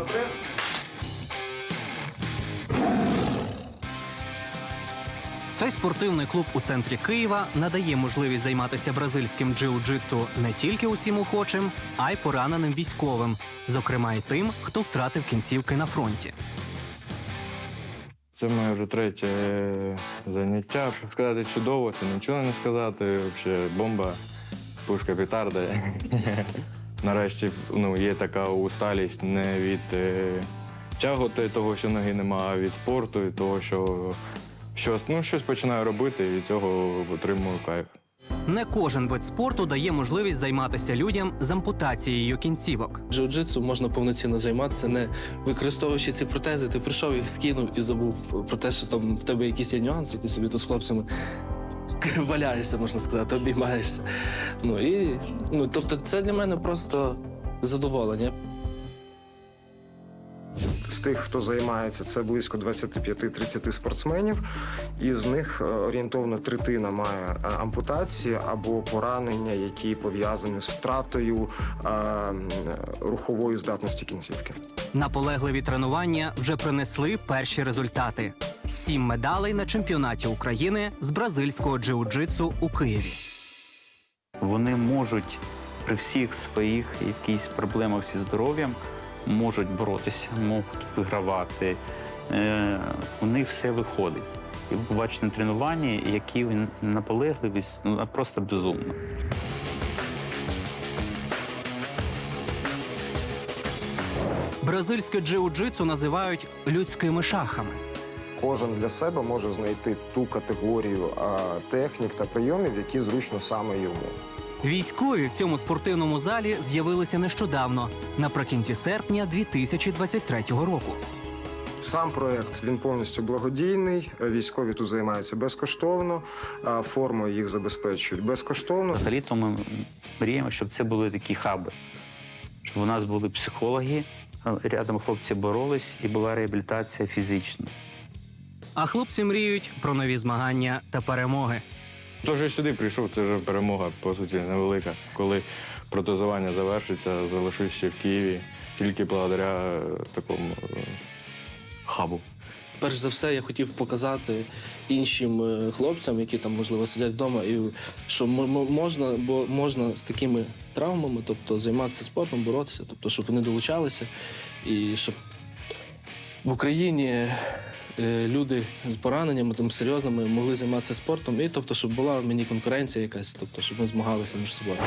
Наперед. Цей спортивний клуб у центрі Києва надає можливість займатися бразильським джиу-джитсу не тільки усім охочим, а й пораненим військовим, зокрема й тим, хто втратив кінцівки на фронті. Це моє вже третє заняття. Щоб сказати чудово, це нічого не сказати. Взагалі бомба, пушка петарда. Нарешті ну, є така усталість не від е, тяготи, того, що ноги нема, а від спорту, і того, що щось, ну, щось починаю робити, і від цього отримую кайф. Не кожен вид спорту дає можливість займатися людям з ампутацією кінцівок. Джиу-джитсу можна повноцінно займатися, не використовуючи ці протези. Ти прийшов їх скинув і забув про те, що там в тебе якісь є нюанси, ти собі тут з хлопцями валяєшся, можна сказати, обіймаєшся. Ну і ну, тобто, це для мене просто задоволення. З тих, хто займається, це близько 25-30 спортсменів. І з них е, орієнтовно третина має е, ампутації або поранення, які пов'язані з втратою е, рухової здатності кінцівки. Наполегливі тренування вже принесли перші результати: сім медалей на чемпіонаті України з бразильського джиу-джитсу у Києві. Вони можуть при всіх своїх якихось проблемах зі здоров'ям можуть боротися, можуть вигравати. Е, у них все виходить. І ви побачите на тренуванні, які наполегливість ну, просто безумна. Бразильське джиу-джитсу називають людськими шахами. Кожен для себе може знайти ту категорію технік та прийомів, які зручно саме йому. Військові в цьому спортивному залі з'явилися нещодавно, наприкінці серпня 2023 року. Сам проект він повністю благодійний. Військові тут займаються безкоштовно, а формою їх забезпечують безкоштовно. Взагалі-то ми мріємо, щоб це були такі хаби. Щоб у нас були психологи, рядом хлопці боролись і була реабілітація фізична. А хлопці мріють про нові змагання та перемоги. То, що сюди прийшов, це вже перемога, по суті, невелика. Коли протезування завершиться, залишусь ще в Києві тільки благодаря е, такому е, хабу. Перш за все, я хотів показати іншим е, хлопцям, які там можливо сидять вдома, і що можна, бо можна з такими травмами, тобто займатися спортом, боротися, тобто, щоб вони долучалися, і щоб в Україні люди з пораненнями там серйозними могли займатися спортом, і тобто, щоб була мені конкуренція якась, тобто, щоб ми змагалися між собою.